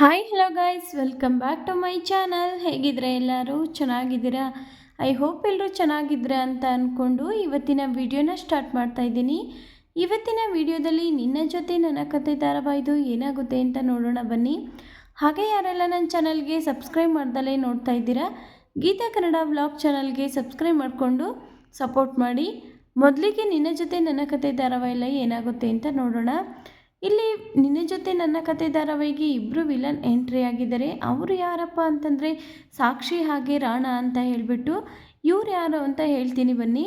Hi hello guys welcome back to my channel ಹೇಗಿದ್ರೆ ಎಲ್ಲರೂ? ಚೆನ್ನಾಗಿದ್ದೀರಾ? I hope ಎಲ್ಲರೂ ಚೆನ್ನಾಗಿದ್ದೀರಾ ಅಂತ ಅಂದ್ಕೊಂಡು ಇವತ್ತಿನ ವಿಡಿಯೋನ ಸ್ಟಾರ್ಟ್ ಮಾಡ್ತಾ ಇದ್ದೀನಿ. ಇವತ್ತಿನ ವಿಡಿಯೋದಲ್ಲಿ ನಿನ್ನ ಜೊತೆ ನನ್ನ ಕತೆ ಧಾರಾವಾಹಿದು ಏನಾಗುತ್ತೆ ಅಂತ ನೋಡೋಣ ಬನ್ನಿ. ಹಾಗೆ ಯಾರೆಲ್ಲ ನನ್ನ ಚಾನಲ್ಗೆ ಸಬ್ಸ್ಕ್ರೈಬ್ ಮಾಡ್ದಲೇ ನೋಡ್ತಾ ಇದ್ದೀರಾ, ಗೀತಾ ಕನ್ನಡ ವ್ಲಾಗ್ ಚಾನಲ್ಗೆ ಸಬ್ಸ್ಕ್ರೈಬ್ ಮಾಡಿಕೊಂಡು ಸಪೋರ್ಟ್ ಮಾಡಿ. ಮೊದಲಿಗೆ ನಿನ್ನ ಜೊತೆ ನನ್ನ ಕತೆ ಧಾರಾವಾಹಿ ಏನಾಗುತ್ತೆ ಅಂತ ನೋಡೋಣ. ಇಲ್ಲಿ ನಿನ್ನ ಜೊತೆ ನನ್ನ ಕತೆ ಧಾರಾವಾಹಿಗೆ ಇಬ್ಬರು ವಿಲನ್ ಎಂಟ್ರಿ ಆಗಿದ್ದಾರೆ. ಅವರು ಯಾರಪ್ಪ ಅಂತಂದರೆ ಸಾಕ್ಷಿ ಹಾಗೆ ರಾಣ ಅಂತ ಹೇಳಿಬಿಟ್ಟು, ಇವ್ರು ಯಾರು ಅಂತ ಹೇಳ್ತೀನಿ ಬನ್ನಿ.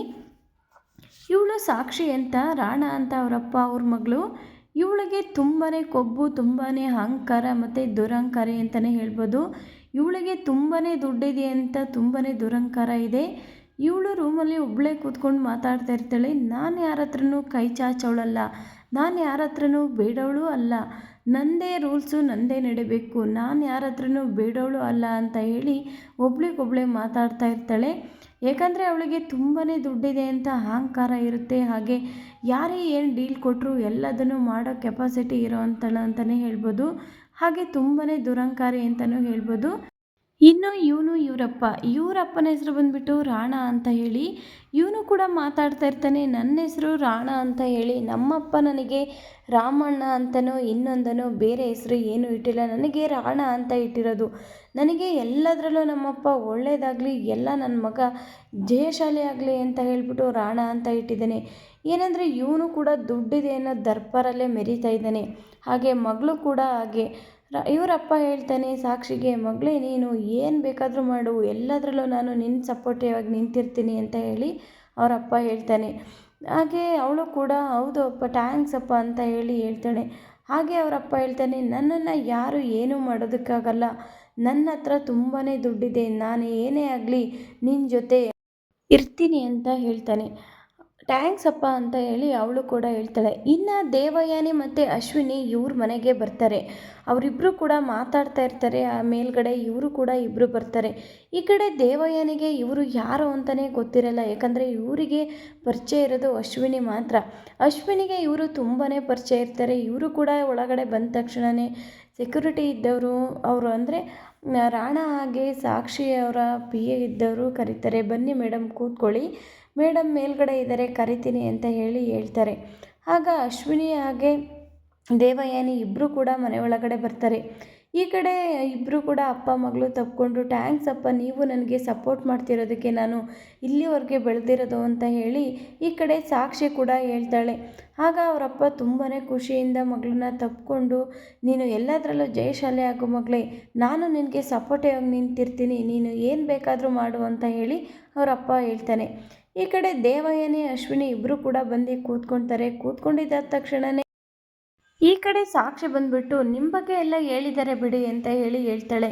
ಇವಳು ಸಾಕ್ಷಿ ಅಂತ, ರಾಣ ಅಂತ ಅವರಪ್ಪ ಅವ್ರ ಮಗಳು. ಇವಳಿಗೆ ತುಂಬಾ ಕೊಬ್ಬು ತುಂಬಾ ಅಹಂಕಾರ ಮತ್ತು ದುರಹಂಕಾರ ಅಂತಲೇ ಹೇಳ್ಬೋದು. ಇವಳಿಗೆ ತುಂಬಾ ದುಡ್ಡಿದೆ ಅಂತ ತುಂಬಾ ದುರಹಂಕಾರ ಇದೆ. ಇವಳು ರೂಮಲ್ಲಿ ಒಬ್ಬಳೇ ಕೂತ್ಕೊಂಡು ಮಾತಾಡ್ತಾ ಇರ್ತಾಳೆ. ನಾನು ಯಾರ ಹತ್ರನೂ ಕೈ ಚಾಚವಳಲ್ಲ. ನಾನು ಯಾರ ಹತ್ರನೂ ಬೇಡವಳು ಅಲ್ಲ. ನನ್ನದೇ ರೂಲ್ಸು ನನ್ನದೇ ನಡಿಬೇಕು. ನಾನು ಯಾರ ಹತ್ರನೂ ಬೇಡವಳು ಅಲ್ಲ ಅಂತ ಹೇಳಿ ಒಬ್ಳಿಗೊಬ್ಳೆ ಮಾತಾಡ್ತಾ ಇರ್ತಾಳೆ. ಏಕೆಂದರೆ ಅವಳಿಗೆ ತುಂಬಾ ದುಡ್ಡಿದೆ ಅಂತ ಅಹಂಕಾರ ಇರುತ್ತೆ. ಹಾಗೆ ಯಾರೇ ಏನು ಡೀಲ್ ಕೊಟ್ಟರು ಎಲ್ಲದನ್ನು ಮಾಡೋ ಕೆಪಾಸಿಟಿ ಇರೋ ಅಂಥಳು ಅಂತಲೇ ಹೇಳ್ಬೋದು. ಹಾಗೆ ತುಂಬಾ ದುರಂಕಾರಿ ಅಂತಲೂ ಹೇಳ್ಬೋದು. ಇನ್ನು ಇವನು ಇವರಪ್ಪ. ಇವರಪ್ಪನ ಹೆಸರು ಬಂದುಬಿಟ್ಟು ರಾಣ ಅಂತ ಹೇಳಿ, ಇವನು ಕೂಡ ಮಾತಾಡ್ತಾ ಇರ್ತಾನೆ. ನನ್ನ ಹೆಸರು ರಾಣ ಅಂತ ಹೇಳಿ, ನಮ್ಮಪ್ಪ ನನಗೆ ರಾಮಣ್ಣ ಅಂತನೋ, ಇನ್ನೊಂದನೋ, ಬೇರೆ ಹೆಸರು ಏನೂ ಇಟ್ಟಿಲ್ಲ. ನನಗೆ ರಾಣ ಅಂತ ಇಟ್ಟಿರೋದು. ನನಗೆ ಎಲ್ಲದರಲ್ಲೂ ನಮ್ಮಪ್ಪ ಒಳ್ಳೆಯದಾಗಲಿ ಎಲ್ಲ ನನ್ನ ಮಗ ಜಯಶಾಲಿ ಆಗಲಿ ಅಂತ ಹೇಳಿಬಿಟ್ಟು ರಾಣ ಅಂತ ಇಟ್ಟಿದ್ದಾನೆ. ಏನಂದರೆ ಇವನು ಕೂಡ ದುಡ್ಡಿದೆ ಅನ್ನೋ ದರ್ಪರಲ್ಲೇ ಮೆರಿತಾ ಇದ್ದಾನೆ. ಹಾಗೆ ಮಗಳು ಕೂಡ ಹಾಗೆ. ಇವರಪ್ಪ ಹೇಳ್ತಾನೆ, ಸಾಕ್ಷಿಗೆ ಮಗಳೇ, ನೀನು ಏನು ಬೇಕಾದರೂ ಮಾಡು, ಎಲ್ಲದರಲ್ಲೂ ನಾನು ನಿನ್ನ ಸಪೋರ್ಟಿವ್ ಆಗಿ ನಿಂತಿರ್ತೀನಿ ಅಂತ ಹೇಳಿ ಅವರಪ್ಪ ಹೇಳ್ತಾನೆ. ಹಾಗೆ ಅವಳು ಕೂಡ, ಹೌದು ಅಪ್ಪ ಟ್ಯಾಂಕ್ಸ್ ಅಪ್ಪ ಅಂತ ಹೇಳಿ ಹೇಳ್ತಾಳೆ. ಹಾಗೆ ಅವರಪ್ಪ ಹೇಳ್ತಾನೆ, ನನ್ನನ್ನು ಯಾರು ಏನೂ ಮಾಡೋದಕ್ಕಾಗಲ್ಲ. ನನ್ನ ಹತ್ರ ತುಂಬಾ ದುಡ್ಡಿದೆ. ನಾನು ಏನೇ ಆಗಲಿ ನಿನ್ನ ಜೊತೆ ಇರ್ತೀನಿ ಅಂತ ಹೇಳ್ತಾನೆ. ಟ್ಯಾಂಕ್ಸ್ ಅಪ್ಪ ಅಂತ ಹೇಳಿ ಅವಳು ಕೂಡ ಹೇಳ್ತಾಳೆ, ಇನ್ನು ದೇವಯಾನಿ ಮತ್ತು ಅಶ್ವಿನಿ ಇವ್ರ ಮನೆಗೆ ಬರ್ತಾರೆ. ಅವರಿಬ್ಬರು ಕೂಡ ಮಾತಾಡ್ತಾ ಇರ್ತಾರೆ, ಆ ಮೇಲ್ಗಡೆ ಇವರು ಕೂಡ ಇಬ್ಬರು ಬರ್ತಾರೆ. ಈ ಕಡೆ ದೇವಯಾನಿಗೆ ಇವರು ಯಾರು ಅಂತಲೇ ಗೊತ್ತಿರಲ್ಲ, ಯಾಕಂದರೆ ಇವರಿಗೆ ಪರಿಚಯ ಇರೋದು ಅಶ್ವಿನಿ ಮಾತ್ರ. ಅಶ್ವಿನಿಗೆ ಇವರು ತುಂಬಾ ಪರಿಚಯ ಇರ್ತಾರೆ, ಇವರು ಕೂಡ ಒಳಗಡೆ ಬಂದ ತಕ್ಷಣವೇ ಸೆಕ್ಯೂರಿಟಿ ಇದ್ದವರು, ಅವರು ಅಂದರೆ ರಾಣ ಹಾಗೆ ಸಾಕ್ಷಿ ಅವರ ಪಿ ಎ ಇದ್ದವರು ಕರೀತಾರೆ. ಬನ್ನಿ ಮೇಡಮ್ ಕೂತ್ಕೊಳ್ಳಿ. ಮೇಡಮ್ ಮೇಲ್ಗಡೆ ಇದ್ದಾರೆ ಕರಿತೀನಿ ಅಂತ ಹೇಳಿ ಹೇಳ್ತಾರೆ. ಆಗ ಅಶ್ವಿನಿ ಹಾಗೆ ದೇವಯಾನಿ ಇಬ್ಬರೂ ಕೂಡ ಮನೆ ಒಳಗಡೆ ಬರ್ತಾರೆ. ಈ ಕಡೆ ಇಬ್ಬರು ಕೂಡ ಅಪ್ಪ, ಮಗಳು ತಪ್ಪಿಕೊಂಡು ಟ್ಯಾಂಕ್ಸ್ ಅಪ್ಪ, ನೀವು ನನಗೆ ಸಪೋರ್ಟ್ ಮಾಡ್ತಿರೋದಕ್ಕೆ ನಾನು ಇಲ್ಲಿವರೆಗೆ ಬೆಳೆದಿರೋದು ಅಂತ ಹೇಳಿ ಈ ಕಡೆ ಸಾಕ್ಷಿ ಕೂಡ ಹೇಳ್ತಾಳೆ. ಆಗ ಅವರಪ್ಪ ತುಂಬಾ ಖುಷಿಯಿಂದ ಮಗಳನ್ನ ತಪ್ಪಿಕೊಂಡು ನೀನು ಎಲ್ಲದರಲ್ಲೂ ಜಯಶಾಲೆ ಆಗೋ ಮಗಳೇ. ನಾನು ನಿನಗೆ ಸಪೋರ್ಟಿವ್ ನಿಂತಿರ್ತೀನಿ. ನೀನು ಏನು ಬೇಕಾದರೂ ಮಾಡು ಅಂತ ಹೇಳಿ ಅವರಪ್ಪ ಹೇಳ್ತಾನೆ. ಈ ಕಡೆ ದೇವಯಾನಿ, ಅಶ್ವಿನಿ ಇಬ್ಬರು ಕೂಡ ಬಂದು ಕೂತ್ಕೊಳ್ತಾರೆ ಕೂತ್ಕೊಂಡಿದ್ದ ತಕ್ಷಣವೇ ಈ ಕಡೆ ಸಾಕ್ಷಿ ಬಂದ್ಬಿಟ್ಟು ನಿಮ್ಮ ಬಗ್ಗೆ ಎಲ್ಲ ಹೇಳಿದ್ದಾರೆ ಬಿಡಿ ಅಂತ ಹೇಳಿ ಹೇಳ್ತಾಳೆ.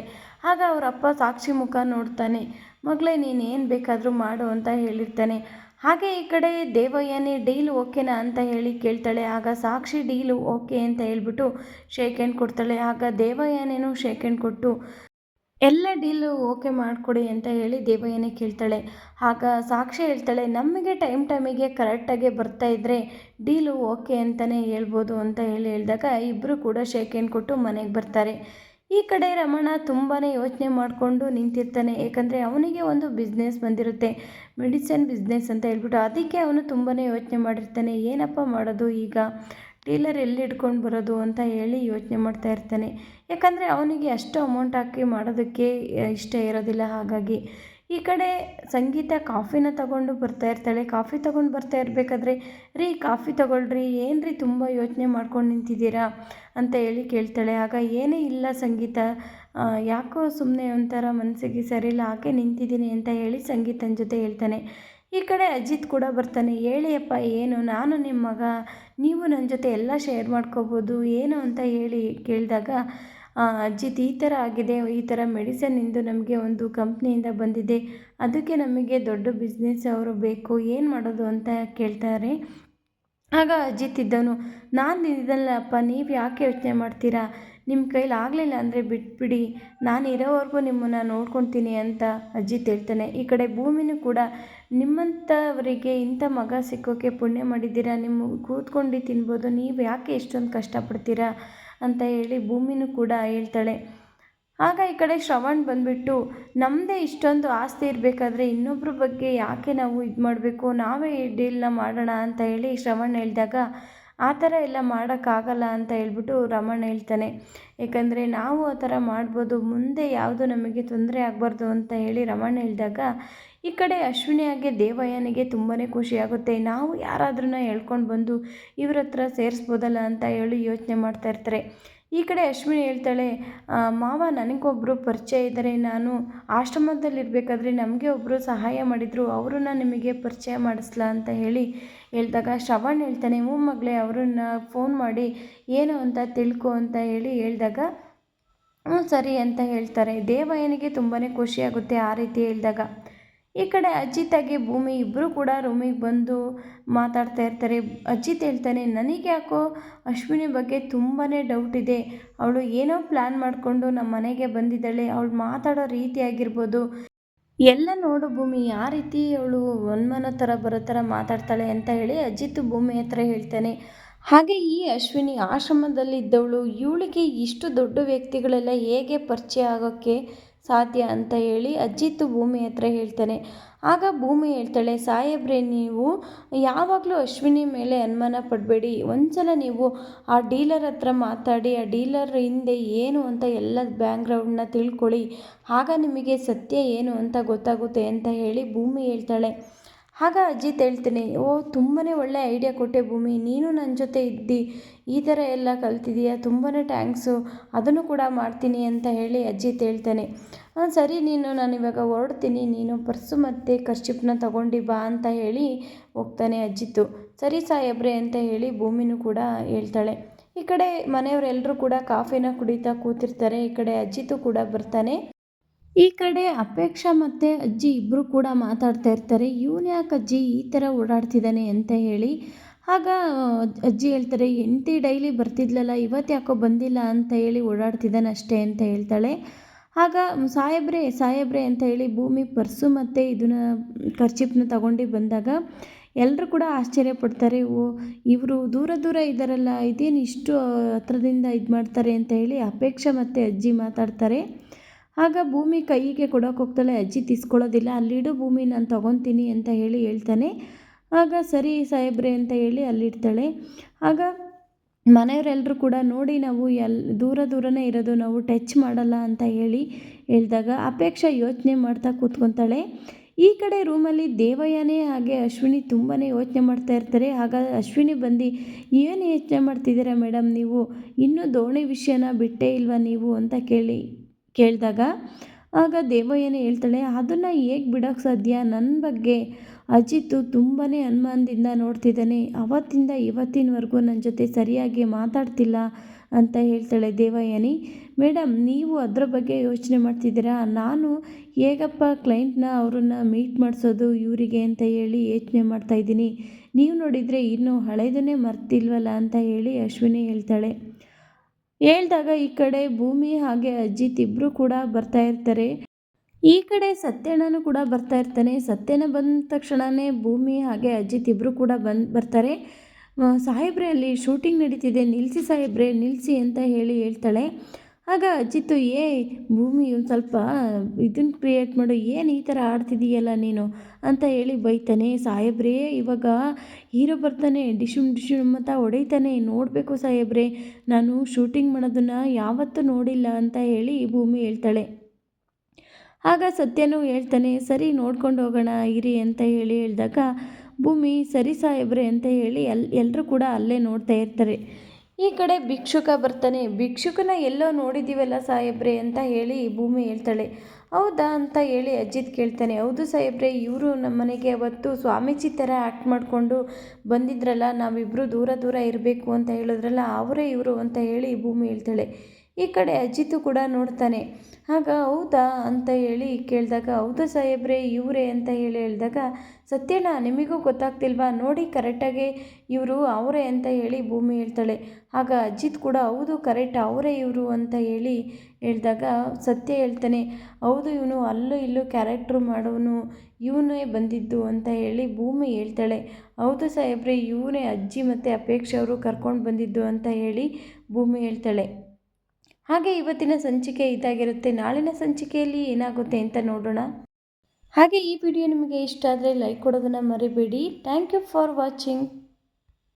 ಆಗ ಅವರಪ್ಪ ಸಾಕ್ಷಿ ಮುಖ ನೋಡ್ತಾನೆ. ಮಗಳೇ, ನೀನು ಏನು ಬೇಕಾದರೂ ಮಾಡು ಅಂತ ಹೇಳಿರ್ತಾನೆ. ಹಾಗೆ ಈ ಕಡೆ ದೇವಯ್ಯನೇ ಡೀಲ್ ಓಕೆನಾ ಅಂತ ಹೇಳಿ ಕೇಳ್ತಾಳೆ. ಆಗ ಸಾಕ್ಷಿ, ಡೀಲು ಓಕೆ ಅಂತ ಹೇಳ್ಬಿಟ್ಟು ಶೇಕ್ ಕೊಡ್ತಾಳೆ. ಆಗ ದೇವಯ್ಯನೇನು ಶೇಕ್ ಕೊಟ್ಟು ಎಲ್ಲ ಡೀಲು ಓಕೆ ಮಾಡಿಕೊಡಿ ಅಂತ ಹೇಳಿ ದೇವಯ್ಯನೇ ಕೇಳ್ತಾಳೆ, ಆಗ ಸಾಕ್ಷಿ ಹೇಳ್ತಾಳೆ, ನಮಗೆ ಟೈಮ್ ಟೈಮಿಗೆ ಕರೆಕ್ಟಾಗಿ ಬರ್ತಾ ಇದ್ದರೆ ಡೀಲು ಓಕೆ ಅಂತಲೇ ಹೇಳ್ಬೋದು ಅಂತ ಹೇಳಿ ಹೇಳಿದಾಗ ಇಬ್ಬರು ಕೂಡ ಶೇಕ್ ಕೊಟ್ಟು ಮನೆಗೆ ಬರ್ತಾರೆ. ಈ ಕಡೆ ರಮಣ ತುಂಬಾ ಯೋಚನೆ ಮಾಡಿಕೊಂಡು ನಿಂತಿರ್ತಾನೆ, ಏಕೆಂದರೆ ಅವನಿಗೆ ಒಂದು ಬಿಸ್ನೆಸ್ ಬಂದಿರುತ್ತೆ ಮೆಡಿಸಿನ್ ಬಿಸ್ನೆಸ್ ಅಂತ ಹೇಳ್ಬಿಟ್ಟು ಅದಕ್ಕೆ ಅವನು ತುಂಬಾ ಯೋಚನೆ ಮಾಡಿರ್ತಾನೆ, ಏನಪ್ಪ ಮಾಡೋದು ಈಗ? ಡೀಲರ್ ಎಲ್ಲಿ ಇಟ್ಕೊಂಡು ಬರೋದು ಅಂತ ಹೇಳಿ ಯೋಚನೆ ಮಾಡ್ತಾ ಇರ್ತಾನೆ. ಯಾಕಂದರೆ ಅವನಿಗೆ ಅಷ್ಟು ಅಮೌಂಟ್ ಹಾಕಿ ಮಾಡೋದಕ್ಕೆ ಇಷ್ಟ ಇರೋದಿಲ್ಲ. ಹಾಗಾಗಿ ಈ ಕಡೆ ಸಂಗೀತ ಕಾಫಿನ ತಗೊಂಡು ಬರ್ತಾ ಇರ್ತಾಳೆ. ಕಾಫಿ ತಗೊಂಡು ಬರ್ತಾ ಇರಬೇಕಾದ್ರೆ, ರೀ, ಕಾಫಿ ತೊಗೊಳ್ರಿ ಏನು ರೀ ತುಂಬ ಯೋಚನೆ ಮಾಡ್ಕೊಂಡು ನಿಂತಿದ್ದೀರಾ ಅಂತ ಹೇಳಿ ಕೇಳ್ತಾಳೆ. ಆಗ, ಏನೇ ಇಲ್ಲ ಸಂಗೀತ ಯಾಕೋ ಸುಮ್ಮನೆ ಒಂಥರ ಮನಸ್ಸಿಗೆ ಸರಿಯಿಲ್ಲ ಹಾಗೆ ನಿಂತಿದ್ದೀನಿ ಅಂತ ಹೇಳಿ ಸಂಗೀತನ ಜೊತೆ ಹೇಳ್ತಾನೆ. ಈ ಕಡೆ ಅಜಿತ್ ಕೂಡ ಬರ್ತಾನೆ. ಹೇಳಿಯಪ್ಪ, ಏನು? ನಾನು ನಿಮ್ಮ ಮಗ. ನೀವು ನನ್ನ ಜೊತೆ ಎಲ್ಲ ಶೇರ್ ಮಾಡ್ಕೋಬೋದು. ಏನು ಅಂತ ಹೇಳಿ ಕೇಳಿದಾಗ ಅಜಿತ್ ಈ ಥರ ಆಗಿದೆ. ಈ ಥರ ಮೆಡಿಸನ್ನಿಂದು ನಮಗೆ ಒಂದು ಕಂಪ್ನಿಯಿಂದ ಬಂದಿದೆ. ಅದಕ್ಕೆ ನಮಗೆ ದೊಡ್ಡ ಬಿಸ್ನೆಸ್ ಅವರು ಬೇಕು. ಏನು ಮಾಡೋದು ಅಂತ ಕೇಳ್ತಾರೆ. ಆಗ ಅಜಿತ್ ಇದ್ದನು. ನಾನು ಇದಲ್ಲಪ್ಪ ನೀವು ಯಾಕೆ ಯೋಚನೆ ಮಾಡ್ತೀರಾ? ನಿಮ್ಮ ಕೈಲಿ ಆಗಲಿಲ್ಲ ಅಂದರೆ ಬಿಟ್ಬಿಡಿ. ನಾನು ಇರೋವರೆಗೂ ನಿಮ್ಮನ್ನು ನೋಡ್ಕೊತೀನಿ ಅಂತ ಅಜ್ಜಿ ಹೇಳ್ತಾನೆ. ಈ ಕಡೆ ಭೂಮಿನೂ ಕೂಡ ನಿಮ್ಮಂಥವರಿಗೆ ಇಂಥ ಮಗ ಸಿಕ್ಕೋಕ್ಕೆ ಪುಣ್ಯ ಮಾಡಿದ್ದೀರಾ? ನಿಮ್ಮ ಕೂತ್ಕೊಂಡು ತಿನ್ಬೋದು, ನೀವು ಯಾಕೆ ಎಷ್ಟೊಂದು ಕಷ್ಟಪಡ್ತೀರಾ ಅಂತ ಹೇಳಿ ಭೂಮಿನೂ ಕೂಡ ಹೇಳ್ತಾಳೆ. ಆಗ ಈ ಕಡೆ ಶ್ರವಣ್ ಬಂದುಬಿಟ್ಟು ನಮ್ಮದೇ ಇಷ್ಟೊಂದು ಆಸ್ತಿ ಇರಬೇಕಾದ್ರೆ ಇನ್ನೊಬ್ಬರ ಬಗ್ಗೆ ಯಾಕೆ ನಾವು ಇದು ಮಾಡಬೇಕು ನಾವೇ ಈ ಡೀಲ್ನ ಮಾಡೋಣ ಅಂತ ಹೇಳಿ ಶ್ರವಣ್ ಹೇಳಿದಾಗ ಆ ಥರ ಎಲ್ಲ ಮಾಡೋಕ್ಕಾಗಲ್ಲ ಅಂತ ಹೇಳ್ಬಿಟ್ಟು ರಮಣ್ಣ ಹೇಳ್ತಾನೆ. ಏಕೆಂದರೆ ನಾವು ಆ ಥರ ಮಾಡ್ಬೋದು, ಮುಂದೆ ಯಾವುದು ನಮಗೆ ತೊಂದರೆ ಆಗಬಾರ್ದು ಅಂತ ಹೇಳಿ ರಮಣ್ಣ ಹೇಳಿದಾಗ, ಈ ಕಡೆ ಅಶ್ವಿನಿಯಾಗೆ ದೇವಯ್ಯನಿಗೆ ತುಂಬಾ ಖುಷಿಯಾಗುತ್ತೆ ನಾವು ಯಾರಾದ್ರೂ ಹೇಳ್ಕೊಂಡು ಬಂದು ಇವ್ರ ಹತ್ರ ಸೇರಿಸ್ಬೋದಲ್ಲ ಅಂತ ಹೇಳಿ ಯೋಚನೆ ಮಾಡ್ತಾ ಇರ್ತಾರೆ. ಈ ಕಡೆ ಅಶ್ವಿನಿ ಹೇಳ್ತಾಳೆ ಮಾವ ನನಗೊಬ್ಬರು ಪರಿಚಯ ಇದ್ದಾರೆ ನಾನು ಆಶ್ರಮದಲ್ಲಿರಬೇಕಾದ್ರೆ ನಮಗೆ ಒಬ್ಬರು ಸಹಾಯ ಮಾಡಿದರು. ಅವರನ್ನ ನಿಮಗೆ ಪರಿಚಯ ಮಾಡಿಸ್ಲಾ ಅಂತ ಹೇಳಿ ಹೇಳಿದಾಗ ಶ್ರವಣ್ ಹೇಳ್ತಾನೆ, ಹ್ಞೂ ಮಗಳೇ, ಅವ್ರನ್ನ ಫೋನ್ ಮಾಡಿ ಏನು ಅಂತ ತಿಳ್ಕೊ ಅಂತ ಹೇಳಿ ಹೇಳಿದಾಗ, ಹ್ಞೂ ಸರಿ ಅಂತ ಹೇಳ್ತಾರೆ. ದೇವಯ್ಯನಿಗೆ ತುಂಬಾ ಖುಷಿಯಾಗುತ್ತೆ ಆ ರೀತಿ ಹೇಳಿದಾಗ. ಈ ಕಡೆ ಅಜಿತಾಗೆ ಭೂಮಿ ಇಬ್ಬರೂ ಕೂಡ ರೂಮಿಗೆ ಬಂದು ಮಾತಾಡ್ತಾ ಇರ್ತಾರೆ. ಅಜಿತ್ ಹೇಳ್ತಾನೆ, ನನಗೆ ಯಾಕೋ ಅಶ್ವಿನಿ ಬಗ್ಗೆ ತುಂಬಾ ಡೌಟ್ ಇದೆ. ಅವಳು ಏನೋ ಪ್ಲ್ಯಾನ್ ಮಾಡಿಕೊಂಡು ನಮ್ಮ ಮನೆಗೆ ಬಂದಿದ್ದಾಳೆ. ಅವಳು ಮಾತಾಡೋ ರೀತಿ ಆಗಿರ್ಬೋದು. ಎಲ್ಲ ನೋಡು ಭೂಮಿ ಯಾವ ರೀತಿ ಅವಳು ಒನ್ಮನ ಥರ ಬರೋ ಥರ ಮಾತಾಡ್ತಾಳೆ ಅಂತ ಹೇಳಿ ಅಜಿತ್ ಭೂಮಿ ಹತ್ರ ಹೇಳ್ತಾನೆ. ಹಾಗೆ ಈ ಅಶ್ವಿನಿ ಆಶ್ರಮದಲ್ಲಿದ್ದವಳು, ಇವಳಿಗೆ ಇಷ್ಟು ದೊಡ್ಡ ವ್ಯಕ್ತಿಗಳೆಲ್ಲ ಹೇಗೆ ಪರಿಚಯ ಆಗೋಕ್ಕೆ ಸಾಧ್ಯ ಅಂತ ಹೇಳಿ ಅಜ್ಜಿತ್ತು ಭೂಮಿ ಹತ್ರ ಹೇಳ್ತಾನೆ. ಆಗ ಭೂಮಿ ಹೇಳ್ತಾಳೆ, ಸಾಹೇಬ್ರೆ, ನೀವು ಯಾವಾಗಲೂ ಅಶ್ವಿನಿ ಮೇಲೆ ಅನುಮಾನ ಪಡಬೇಡಿ. ಒಂದ್ಸಲ ನೀವು ಆ ಡೀಲರ್ ಹತ್ರ ಮಾತಾಡಿ, ಆ ಡೀಲರ್ ಹಿಂದೆ ಏನು ಅಂತ ಎಲ್ಲ ಬ್ಯಾಕ್ಗ್ರೌಂಡನ್ನ ತಿಳ್ಕೊಳ್ಳಿ. ಆಗ ನಿಮಗೆ ಸತ್ಯ ಏನು ಅಂತ ಗೊತ್ತಾಗುತ್ತೆ ಅಂತ ಹೇಳಿ ಭೂಮಿ ಹೇಳ್ತಾಳೆ. ಆಗ ಅಜ್ಜಿ ಹೇಳ್ತೀನಿ, ಓ ತುಂಬಾ ಒಳ್ಳೆ ಐಡಿಯಾ ಕೊಟ್ಟೆ ಭೂಮಿ, ನೀನು ನನ್ನ ಜೊತೆ ಇದ್ದಿ, ಈ ಥರ ಎಲ್ಲ ಕಲ್ತಿದೀಯ ತುಂಬಾ ಟ್ಯಾಂಕ್ಸು ಅದನ್ನು ಕೂಡ ಮಾಡ್ತೀನಿ ಅಂತ ಹೇಳಿ ಅಜ್ಜಿ ಹೇಳ್ತಾನೆ. ಹಾಂ ಸರಿ ನೀನು, ನಾನು ಇವಾಗ ಹೊರಡ್ತೀನಿ, ನೀನು ಪರ್ಸು ಮತ್ತು ಖರ್ಚಿಪ್ನ ತಗೊಂಡು ಬಾ ಅಂತ ಹೇಳಿ ಹೋಗ್ತಾನೆ ಅಜ್ಜಿತು ಸರಿ ಸಾಹೇಬ್ರೆ ಅಂತ ಹೇಳಿ ಭೂಮಿನೂ ಕೂಡ ಹೇಳ್ತಾಳೆ. ಈ ಕಡೆ ಮನೆಯವರೆಲ್ಲರೂ ಕೂಡ ಕಾಫಿನ ಕುಡಿತಾ ಕೂತಿರ್ತಾರೆ, ಈ ಕಡೆ ಅಜ್ಜಿತು ಕೂಡ ಬರ್ತಾನೆ. ಈ ಕಡೆ ಅಪೇಕ್ಷಾ ಮತ್ತು ಅಜ್ಜಿ ಇಬ್ಬರು ಕೂಡ ಮಾತಾಡ್ತಾ ಇರ್ತಾರೆ. ಇವನು ಯಾಕೆ ಅಜ್ಜಿ ಈ ಥರ ಓಡಾಡ್ತಿದ್ದಾನೆ? ಅಂತ ಹೇಳಿ. ಆಗ ಅಜ್ಜಿ ಹೇಳ್ತಾರೆ ಎಂಟಿ ಡೈಲಿ ಬರ್ತಿದ್ಲಲ್ಲ ಇವತ್ತು ಯಾಕೋ ಬಂದಿಲ್ಲ? ಅಂತ ಹೇಳಿ ಓಡಾಡ್ತಿದ್ದಾನೆ ಅಷ್ಟೇ ಅಂತ ಹೇಳ್ತಾಳೆ. ಆಗ, ಸಾಹೇಬ್ರೆ ಸಾಹೇಬ್ರೆ, ಅಂತ ಹೇಳಿ ಭೂಮಿ ಪರ್ಸು ಮತ್ತು ಇದನ್ನ ಖರ್ಚಿಪ್ನ ತಗೊಂಡು ಬಂದಾಗ ಎಲ್ಲರೂ ಕೂಡ ಆಶ್ಚರ್ಯ ಪಡ್ತಾರೆ. ಓ, ಇವರು ದೂರ ದೂರ ಇದ್ದಾರಲ್ಲ ಇದೇನು ಇಷ್ಟು ಹತ್ರದಿಂದ ಇದು ಮಾಡ್ತಾರೆ? ಅಂತ ಹೇಳಿ ಅಪೇಕ್ಷಾ ಮತ್ತು ಅಜ್ಜಿ ಮಾತಾಡ್ತಾರೆ. ಆಗ ಭೂಮಿ ಕೈಗೆ ಕೊಡೋಕೆ ಹೋಗ್ತಾಳೆ, ಅಜ್ಜಿ ತಿಸ್ಕೊಳ್ಳೋದಿಲ್ಲ, ಅಲ್ಲಿಡು ಭೂಮಿ ನಾನು ತೊಗೊತೀನಿ ಅಂತ ಹೇಳಿ ಹೇಳ್ತಾನೆ. ಆಗ ಸರಿ ಸಾಹೇಬ್ರೆ ಅಂತ ಹೇಳಿ ಅಲ್ಲಿಡ್ತಾಳೆ. ಆಗ ಮನೆಯವರೆಲ್ಲರೂ ಕೂಡ ನೋಡಿ ನಾವು ಎಲ್, ದೂರ ದೂರನೇ ಇರೋದು, ನಾವು ಟಚ್ ಮಾಡಲ್ಲ ಅಂತ ಹೇಳಿ ಹೇಳಿದಾಗ ಅಪೇಕ್ಷೆ ಯೋಚನೆ ಮಾಡ್ತಾ ಕೂತ್ಕೊತಾಳೆ. ಈ ಕಡೆ ರೂಮಲ್ಲಿ ದೇವಯ್ಯನೇ ಹಾಗೆ ಅಶ್ವಿನಿ ತುಂಬಾ ಯೋಚನೆ ಮಾಡ್ತಾ ಇರ್ತಾರೆ. ಆಗ ಅಶ್ವಿನಿ ಬಂದು, ಏನು ಯೋಚನೆ ಮಾಡ್ತಿದ್ದೀರಾ ಮೇಡಮ್ ನೀವು? ಇನ್ನೂ ದೋಣಿ ವಿಷಯನ ಬಿಟ್ಟೇ ಇಲ್ವಾ ನೀವು? ಅಂತ ಕೇಳಿ. ಕೇಳಿದಾಗ, ಆಗ ದೇವಯ್ಯನೇ ಹೇಳ್ತಾಳೆ, ಅದನ್ನು ಹೇಗೆ ಬಿಡೋಕ್ಕೆ ಸಾಧ್ಯ? ನನ್ನ ಬಗ್ಗೆ ಅಜಿತ್ ತುಂಬಾ ಅನುಮಾನದಿಂದ ನೋಡ್ತಿದ್ದಾನೆ. ಅವತ್ತಿಂದ ಇವತ್ತಿನವರೆಗೂ ನನ್ನ ಜೊತೆ ಸರಿಯಾಗಿ ಮಾತಾಡ್ತಿಲ್ಲ ಅಂತ ಹೇಳ್ತಾಳೆ ದೇವಯಾನಿ ಮೇಡಮ್ ನೀವು ಅದರ ಬಗ್ಗೆ ಯೋಚನೆ ಮಾಡ್ತಿದ್ದೀರಾ? ನಾನು ಹೇಗಪ್ಪ ಕ್ಲೈಂಟ್ನ ಅವರನ್ನು ಮೀಟ್ ಮಾಡಿಸೋದು ಇವರಿಗೆ ಅಂತ ಹೇಳಿ ಯೋಚನೆ ಮಾಡ್ತಾಯಿದ್ದೀನಿ ನೀವು ನೋಡಿದರೆ ಇನ್ನೂ ಹಳೆಯದನ್ನೇ ಮರ್ತಿಲ್ವಲ್ಲ? ಅಂತ ಹೇಳಿ ಅಶ್ವಿನಿ ಹೇಳ್ತಾಳೆ. ಹೇಳ್ದಾಗ ಈ ಕಡೆ ಭೂಮಿ ಹಾಗೆ ಅಜ್ಜಿ ಇಬ್ಬರು ಕೂಡ ಬರ್ತಾ ಇರ್ತಾರೆ. ಈ ಕಡೆ ಸತ್ಯಣ್ಣನೂ ಕೂಡ ಬರ್ತಾ ಇರ್ತಾನೆ. ಸತ್ಯನ ಬಂದ ತಕ್ಷಣವೇ ಭೂಮಿ ಹಾಗೆ ಅಜ್ಜಿ ಇಬ್ಬರು ಕೂಡ ಬಂದು ಬರ್ತಾರೆ. ಸಾಹೇಬ್ರೆ, ಅಲ್ಲಿ ಶೂಟಿಂಗ್ ನಡೀತಿದೆ. ನಿಲ್ಲಿಸಿ ಸಾಹೇಬ್ರೆ ನಿಲ್ಲಿಸಿ ಅಂತ ಹೇಳಿ ಹೇಳ್ತಾಳೆ. ಆಗ ಅಜಿತ್ತು, ಏ, ಭೂಮಿ ಒಂದು ಸ್ವಲ್ಪ ಇದನ್ನು ಕ್ರಿಯೇಟ್ ಮಾಡು. ಏನು ಈ ಥರ ಆಡ್ತಿದೀಯಲ್ಲ ನೀನು? ಅಂತ ಹೇಳಿ ಬೈತಾನೆ. ಸಾಹೇಬ್ರೇ, ಇವಾಗ ಹೀರೋ ಬರ್ತಾನೆ, ಡಿಶುಮ್ ಡಿಶುಮ್ ಅಂತ ಹೊಡಿತಾನೆ. ನೋಡಬೇಕು ಸಾಹೇಬ್ರೆ, ನಾನು ಶೂಟಿಂಗ್ ಮಾಡೋದನ್ನು ಯಾವತ್ತೂ ನೋಡಿಲ್ಲ ಅಂತ ಹೇಳಿ ಭೂಮಿ ಹೇಳ್ತಾಳೆ. ಆಗ ಸತ್ಯನೂ ಹೇಳ್ತಾನೆ, ಸರಿ, ನೋಡ್ಕೊಂಡು ಹೋಗೋಣ, ಇರಿ ಅಂತ ಹೇಳಿ ಹೇಳಿದಾಗ ಭೂಮಿ, ಸರಿ ಸಾಹೇಬ್ರೆ ಅಂತ ಹೇಳಿ ಎಲ್ ಎಲ್ಲರೂ ಕೂಡ ಅಲ್ಲೇ ನೋಡ್ತಾ ಇರ್ತಾರೆ. ಈ ಕಡೆ ಭಿಕ್ಷುಕ ಬರ್ತಾನೆ. ಭಿಕ್ಷುಕನ ಎಲ್ಲೋ ನೋಡಿದ್ದೀವಲ್ಲ ಸಾಹೇಬ್ರೆ ಅಂತ ಹೇಳಿ ಭೂಮಿ ಹೇಳ್ತಾಳೆ. ಹೌದಾ ಅಂತ ಹೇಳಿ ಅಜ್ಜಿತ್ ಕೇಳ್ತಾನೆ. ಹೌದು ಸಾಹೇಬ್ರೆ, ಇವರು ನಮ್ಮ ಮನೆಗೆ ಅವತ್ತು ಸ್ವಾಮೀಜಿ ಥರ ಆ್ಯಕ್ಟ್ ಮಾಡಿಕೊಂಡು ಬಂದಿದ್ರಲ್ಲ ನಾವಿಬ್ಬರು ದೂರ ದೂರ ಇರಬೇಕು ಅಂತ ಹೇಳಿದ್ರಲ್ಲ, ಅವರೇ ಇವರು ಅಂತ ಹೇಳಿ ಭೂಮಿ ಹೇಳ್ತಾಳೆ. ಈ ಕಡೆ ಅಜ್ಜಿತು ಕೂಡ ನೋಡ್ತಾನೆ. ಆಗ ಹೌದಾ ಅಂತ ಹೇಳಿ ಕೇಳಿದಾಗ, ಹೌದಾ ಸಾಹೇಬ್ರೆ, ಇವರೇ ಅಂತ ಹೇಳಿ ಹೇಳಿದಾಗ, ಸತ್ಯಣ್ಣ, ನಿಮಗೂ ಗೊತ್ತಾಗ್ತಿಲ್ವಾ? ನೋಡಿ ಕರೆಕ್ಟಾಗಿ ಇವರು ಅವರೇ ಅಂತ ಹೇಳಿ ಭೂಮಿ ಹೇಳ್ತಾಳೆ. ಆಗ ಅಜಿತ್ ಕೂಡ, ಹೌದು ಕರೆಕ್ಟ್ ಅವರೇ ಇವರು ಅಂತ ಹೇಳಿ ಹೇಳಿದಾಗ ಸತ್ಯ ಹೇಳ್ತಾನೆ, ಹೌದು, ಇವನು ಅಲ್ಲೂ ಇಲ್ಲೂ ಕ್ಯಾರೆಕ್ಟ್ರು ಮಾಡೋನು, ಇವನೇ ಬಂದಿದ್ದು ಅಂತ ಹೇಳಿ ಭೂಮಿ ಹೇಳ್ತಾಳೆ. ಹೌದು ಸಾಹೇಬ್ರೆ, ಇವನೇ ಅಜ್ಜಿ ಮತ್ತು ಅಪೇಕ್ಷೆ ಅವರು ಕರ್ಕೊಂಡು ಬಂದಿದ್ದು ಅಂತ ಹೇಳಿ ಭೂಮಿ ಹೇಳ್ತಾಳೆ. ಹಾಗೆ ಇವತ್ತಿನ ಸಂಚಿಕೆ ಇದಾಗಿರುತ್ತೆ. ನಾಳಿನ ಸಂಚಿಕೆಯಲ್ಲಿ ಏನಾಗುತ್ತೆ ಅಂತ ನೋಡೋಣ. ಹಾಗೆ ಈ ವಿಡಿಯೋ ನಿಮಗೆ ಇಷ್ಟ ಆದರೆ ಲೈಕ್ ಕೊಡೋದನ್ನು ಮರಿಬೇಡಿ. Thank you for watching